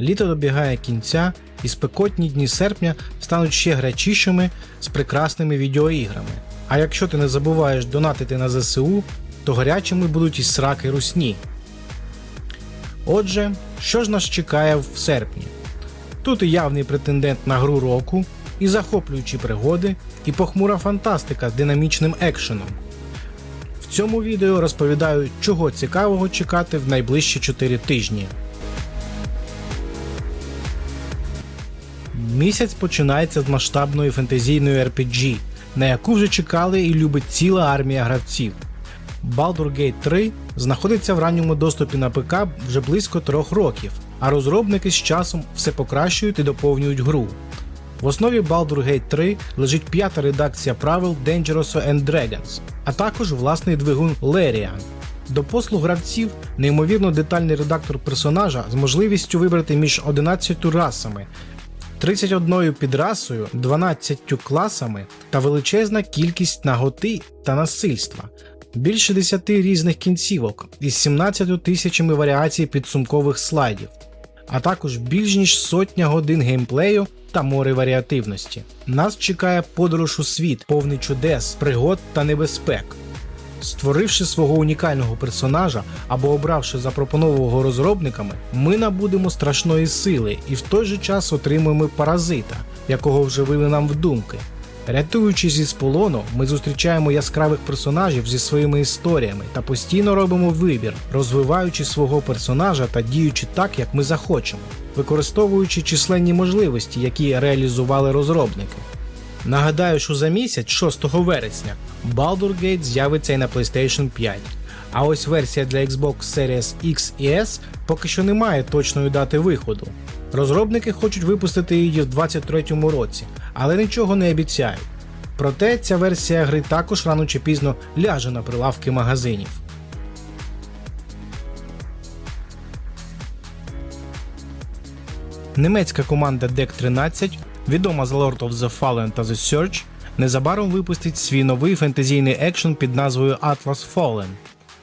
Літо добігає кінця, і спекотні дні серпня стануть ще гарячішими з прекрасними відеоіграми. А якщо ти не забуваєш донатити на ЗСУ, то гарячими будуть і сраки русні. Отже, що ж нас чекає в серпні? Тут і явний претендент на гру року, і захоплюючі пригоди, і похмура фантастика з динамічним екшеном. В цьому відео розповідаю, чого цікавого чекати в найближчі 4 тижні. Місяць починається з масштабної фентезійної RPG, на яку вже чекали і любить ціла армія гравців. Baldur's Gate 3 знаходиться в ранньому доступі на ПК вже близько трьох років, а розробники з часом все покращують і доповнюють гру. В основі Baldur's Gate 3 лежить п'ята редакція правил Dangerous and Dragons, а також власний двигун Larian. До послуг гравців неймовірно детальний редактор персонажа з можливістю вибрати між 11 расами, 31 підрасою, 12 класами та величезна кількість наготи та насильства, більше 10 різних кінцівок із 17 тисячами варіацій підсумкових слайдів, а також більш ніж сотня годин геймплею та море варіативності. Нас чекає подорож у світ, повний чудес, пригод та небезпек. Створивши свого унікального персонажа або обравши запропонованого розробниками, ми набудемо страшної сили і в той же час отримуємо паразита, якого вживили нам в думки. Рятуючись із полону, ми зустрічаємо яскравих персонажів зі своїми історіями та постійно робимо вибір, розвиваючи свого персонажа та діючи так, як ми захочемо, використовуючи численні можливості, які реалізували розробники. Нагадаю, що за місяць, 6 вересня, Baldur's Gate з'явиться і на PlayStation 5. А ось версія для Xbox Series X і S поки що не має точної дати виходу. Розробники хочуть випустити її в 2023 році, але нічого не обіцяють. Проте ця версія гри також рано чи пізно ляже на прилавки магазинів. Німецька команда Deck 13, відома за Lord of the Fallen та The Search, незабаром випустить свій новий фентезійний екшен під назвою Atlas Fallen.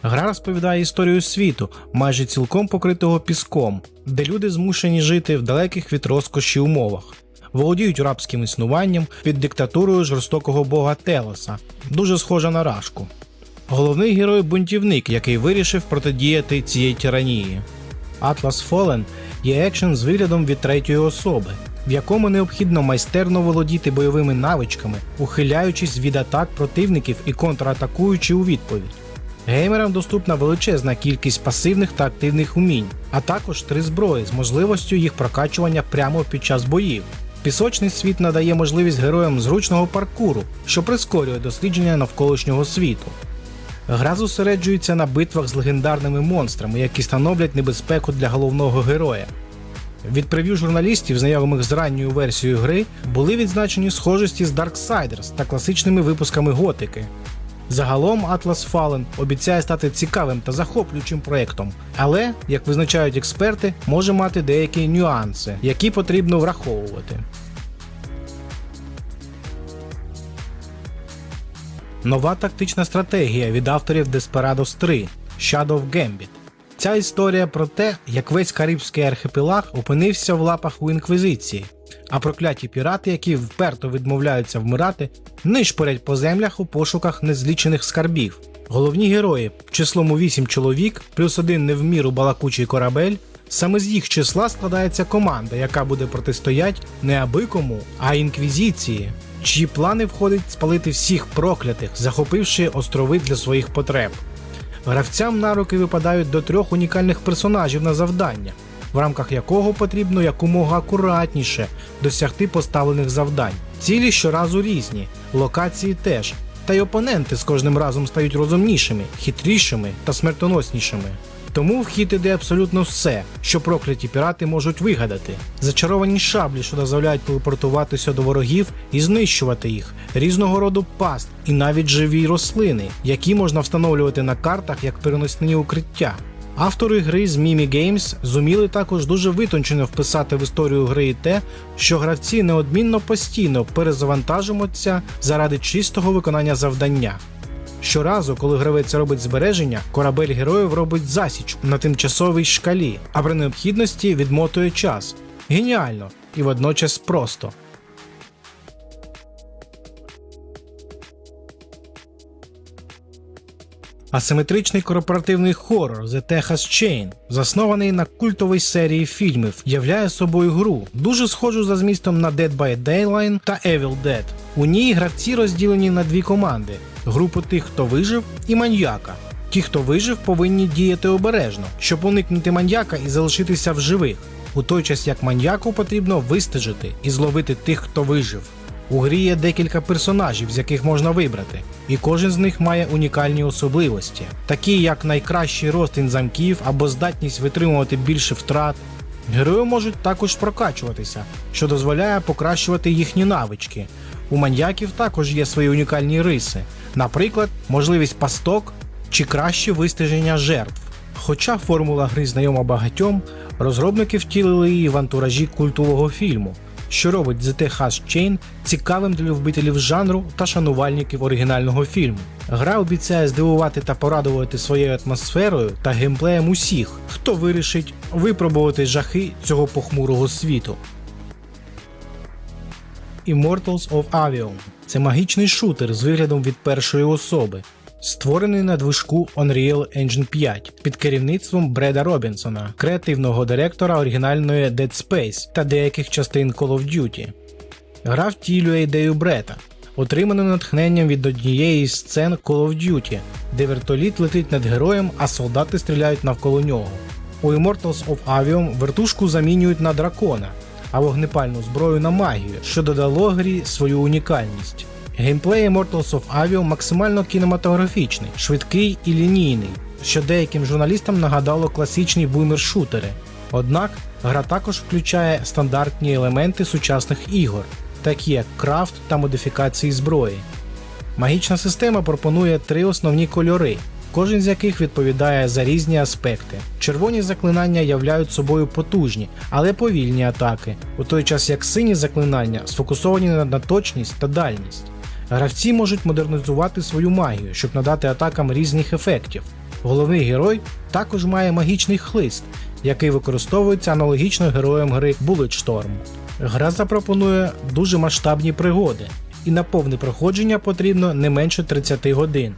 Гра розповідає історію світу, майже цілком покритого піском, де люди змушені жити в далеких від розкоші умовах, володіють рабським існуванням під диктатурою жорстокого бога Телоса, дуже схожа на рашку. Головний герой бунтівник, який вирішив протидіяти цієї тиранії. Atlas Fallen є екшен з виглядом від третьої особи, в якому необхідно майстерно володіти бойовими навичками, ухиляючись від атак противників і контратакуючи у відповідь. Геймерам доступна величезна кількість пасивних та активних умінь, а також три зброї з можливістю їх прокачування прямо під час боїв. Пісочний світ надає можливість героям зручного паркуру, що прискорює дослідження навколишнього світу. Гра зосереджується на битвах з легендарними монстрами, які становлять небезпеку для головного героя. Від прев'ю журналістів, знайомих з ранньою версією гри, були відзначені схожості з Darksiders та класичними випусками готики. Загалом Atlas Fallen обіцяє стати цікавим та захоплюючим проєктом, але, як визначають експерти, може мати деякі нюанси, які потрібно враховувати. Нова тактична стратегія від авторів Desperados 3 Shadow Gambit. Ця історія про те, як весь Карибський архіпелаг опинився в лапах у інквізиції, а прокляті пірати, які вперто відмовляються вмирати, нишпорять по землях у пошуках незлічених скарбів. Головні герої, числом у 8 чоловік, плюс один не в міру балакучий корабель. Саме з їх числа складається команда, яка буде протистояти не аби кому, а інквізиції, чиї плани входить спалити всіх проклятих, захопивши острови для своїх потреб. Гравцям на руки випадають до трьох унікальних персонажів на завдання, в рамках якого потрібно якомога акуратніше досягти поставлених завдань. Цілі щоразу різні, локації теж, та й опоненти з кожним разом стають розумнішими, хитрішими та смертоноснішими. Тому в хід іде абсолютно все, що прокляті пірати можуть вигадати. Зачаровані шаблі, що дозволяють телепортуватися до ворогів і знищувати їх, різного роду паст і навіть живі рослини, які можна встановлювати на картах як переносні укриття. Автори гри з Mimi Games зуміли також дуже витончено вписати в історію гри і те, що гравці неодмінно постійно перезавантажуються заради чистого виконання завдання. Щоразу, коли гравець робить збереження, корабель героїв робить засіч на тимчасовій шкалі, а при необхідності відмотує час. Геніально і водночас просто. Асиметричний корпоративний хорор The Texas Chain, заснований на культовій серії фільмів, являє собою гру, дуже схожу за змістом на Dead by Daylight та Evil Dead. У ній гравці розділені на дві команди: групу тих, хто вижив, і маньяка. Ті, хто вижив, повинні діяти обережно, щоб уникнути маньяка і залишитися в живих, у той час як маньяку потрібно вистежити і зловити тих, хто вижив. У грі є декілька персонажів, з яких можна вибрати, і кожен з них має унікальні особливості, такі як найкращий розтин замків або здатність витримувати більше втрат. Герої можуть також прокачуватися, що дозволяє покращувати їхні навички. У маньяків також є свої унікальні риси, наприклад, можливість пасток чи краще вистеження жертв. Хоча формула гри знайома багатьом, розробники втілили її в антуражі культового фільму, що робить The Texas Chain цікавим для любителів жанру та шанувальників оригінального фільму. Гра обіцяє здивувати та порадувати своєю атмосферою та геймплеєм усіх, хто вирішить випробувати жахи цього похмурого світу. Immortals of Avion це магічний шутер з виглядом від першої особи, створений на движку Unreal Engine 5 під керівництвом Бреда Робінсона, креативного директора оригінальної Dead Space та деяких частин Call of Duty. Гра втілює ідею Брета, отриману натхненням від однієї з сцен Call of Duty, де вертоліт летить над героєм, а солдати стріляють навколо нього. У Immortals of Avium вертушку замінюють на дракона, а вогнепальну зброю на магію, що додало грі свою унікальність. Геймплей Immortals of Avio максимально кінематографічний, швидкий і лінійний, що деяким журналістам нагадало класичні бумер-шутери. Однак гра також включає стандартні елементи сучасних ігор, такі як крафт та модифікації зброї. Магічна система пропонує три основні кольори, кожен з яких відповідає за різні аспекти. Червоні заклинання являють собою потужні, але повільні атаки, у той час як сині заклинання сфокусовані на точність та дальність. Гравці можуть модернізувати свою магію, щоб надати атакам різних ефектів. Головний герой також має магічний хлист, який використовується аналогічно героям гри Bulletstorm. Гра запропонує дуже масштабні пригоди, і на повне проходження потрібно не менше 30 годин.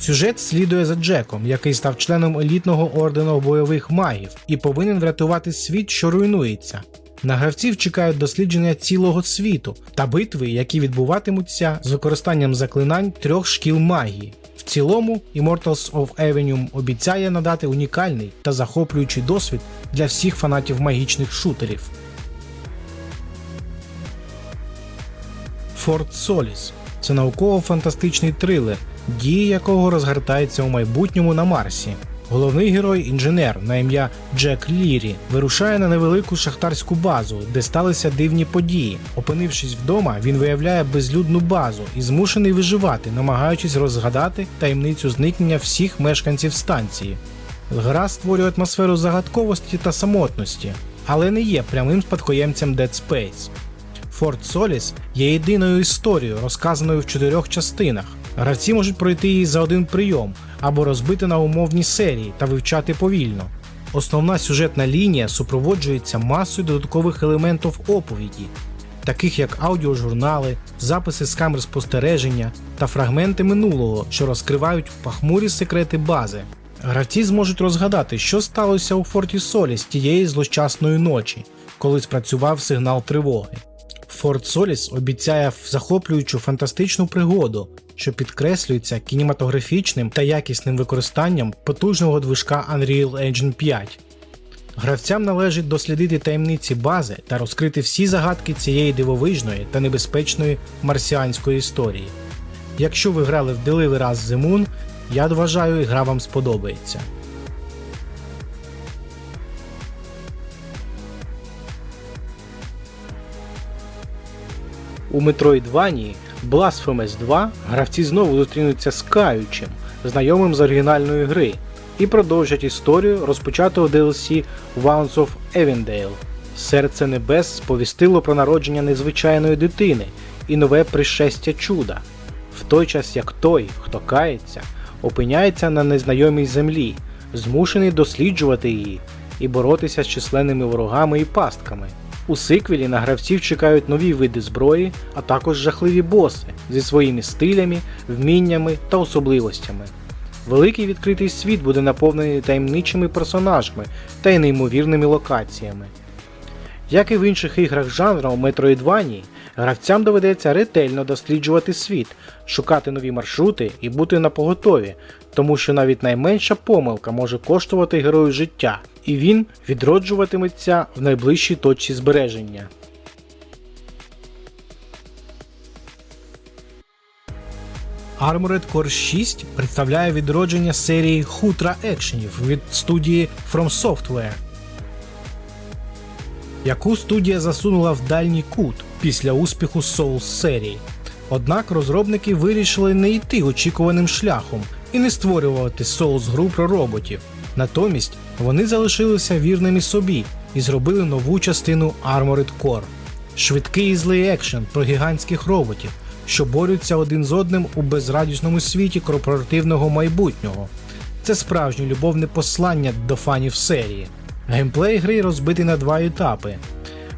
Сюжет слідує за Джеком, який став членом елітного ордену бойових магів і повинен врятувати світ, що руйнується. На гравців чекають дослідження цілого світу та битви, які відбуватимуться з використанням заклинань трьох шкіл магії. В цілому, Immortals of Avenue обіцяє надати унікальний та захоплюючий досвід для всіх фанатів магічних шутерів. Fort Solis це науково-фантастичний трилер, дії якого розгортається у майбутньому на Марсі. Головний герой інженер на ім'я Джек Лірі вирушає на невелику шахтарську базу, де сталися дивні події. Опинившись вдома, він виявляє безлюдну базу і змушений виживати, намагаючись розгадати таємницю зникнення всіх мешканців станції. Гра створює атмосферу загадковості та самотності, але не є прямим спадкоємцем Dead Space. Fort Solis є єдиною історією, розказаною в чотирьох частинах. Гравці можуть пройти її за один прийом або розбити на умовні серії та вивчати повільно. Основна сюжетна лінія супроводжується масою додаткових елементів оповіді, таких як аудіожурнали, записи з камер спостереження та фрагменти минулого, що розкривають пахмурі секрети бази. Гравці зможуть розгадати, що сталося у Форті Солі з тієї злощасної ночі, коли спрацював сигнал тривоги. Форт Соліс обіцяє захоплюючу фантастичну пригоду, що підкреслюється кінематографічним та якісним використанням потужного движка Unreal Engine 5. Гравцям належить дослідити таємниці бази та розкрити всі загадки цієї дивовижної та небезпечної марсіанської історії. Якщо ви грали в Deliver Us The Moon, я вважаю, гра вам сподобається. У Metroidvania Blasphemous 2 гравці знову зустрінуться з Каючим, знайомим з оригінальної гри, і продовжать історію розпочату в DLC Wounds of Evendale. Серце Небес сповістило про народження незвичайної дитини і нове пришестя чуда. в той час як той, хто кається, опиняється на незнайомій землі, змушений досліджувати її і боротися з численними ворогами і пастками. У сиквелі на гравців чекають нові види зброї, а також жахливі боси зі своїми стилями, вміннями та особливостями. Великий відкритий світ буде наповнений таємничими персонажами та й неймовірними локаціями. Як і в інших іграх жанру Metroidvania, гравцям доведеться ретельно досліджувати світ, шукати нові маршрути і бути на поготові, тому що навіть найменша помилка може коштувати герою життя, і він відроджуватиметься в найближчій точці збереження. Armored Core 6 представляє відродження серії хутра екшенів від студії From Software, яку студія засунула в дальній кут після успіху Souls серії. Однак розробники вирішили не йти очікуваним шляхом і не створювати Souls гру про роботів. Натомість вони залишилися вірними собі і зробили нову частину Armored Core. Швидкий і злий екшен про гігантських роботів, що борються один з одним у безрадісному світі корпоративного майбутнього. Це справжнє любовне послання до фанів серії. Геймплей гри розбитий на два етапи: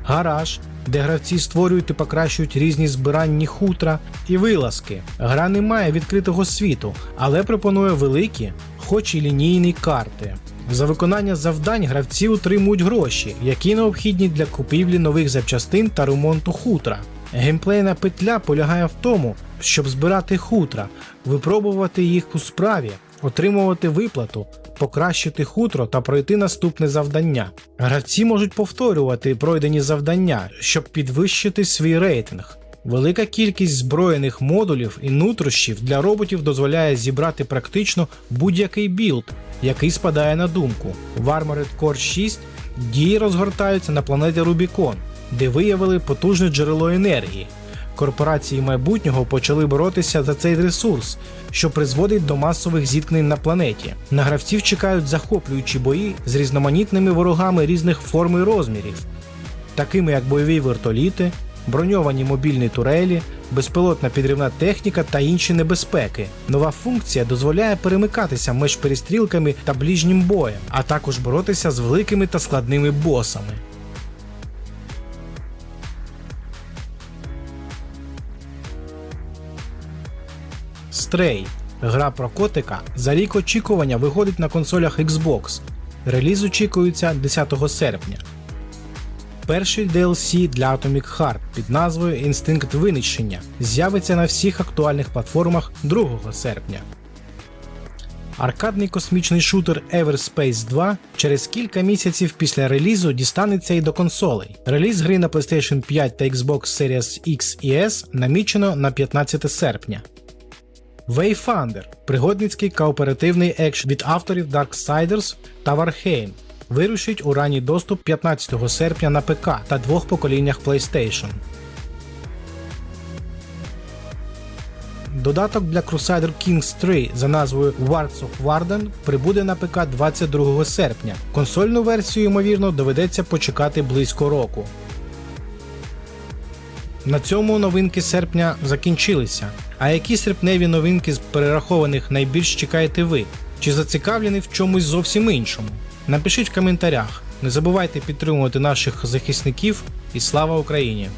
гараж, де гравці створюють і покращують різні збиранні хутра і вилазки. Гра не має відкритого світу, але пропонує великі, хоч і лінійні карти. За виконання завдань гравці отримують гроші, які необхідні для купівлі нових запчастин та ремонту хутра. Геймплейна петля полягає в тому, щоб збирати хутра, випробувати їх у справі, отримувати виплату, покращити хутро та пройти наступне завдання. Гравці можуть повторювати пройдені завдання, щоб підвищити свій рейтинг. Велика кількість зброєних модулів і нутрощів для роботів дозволяє зібрати практично будь-який білд, який спадає на думку. В Armored Core 6 дії розгортаються на планеті Рубікон, де виявили потужне джерело енергії. Корпорації майбутнього почали боротися за цей ресурс, що призводить до масових зіткнень на планеті. На гравців чекають захоплюючі бої з різноманітними ворогами різних форм і розмірів, такими як бойові вертоліти, броньовані мобільні турелі, безпілотна підривна техніка та інші небезпеки. Нова функція дозволяє перемикатися між перестрілками та ближнім боєм, а також боротися з великими та складними босами. Stray. Гра про котика за рік очікування виходить на консолях Xbox. Реліз очікується 10 серпня. Перший DLC для Atomic Heart під назвою Інстинкт винищення з'явиться на всіх актуальних платформах 2 серпня. Аркадний космічний шутер Everspace 2 через кілька місяців після релізу дістанеться і до консолей. Реліз гри на PlayStation 5 та Xbox Series X і S намічено на 15 серпня. Wayfinder – пригодницький кооперативний екшн від авторів Darksiders та Warhame. Вирушить у ранній доступ 15 серпня на ПК та двох поколіннях PlayStation. Додаток для Crusader Kings 3 за назвою Wards of Warden прибуде на ПК 22 серпня. Консольну версію, ймовірно, доведеться почекати близько року. На цьому новинки серпня закінчилися. А які серпневі новинки з перерахованих найбільш чекаєте ви? Чи зацікавлені в чомусь зовсім іншому? Напишіть в коментарях. Не забувайте підтримувати наших захисників і слава Україні!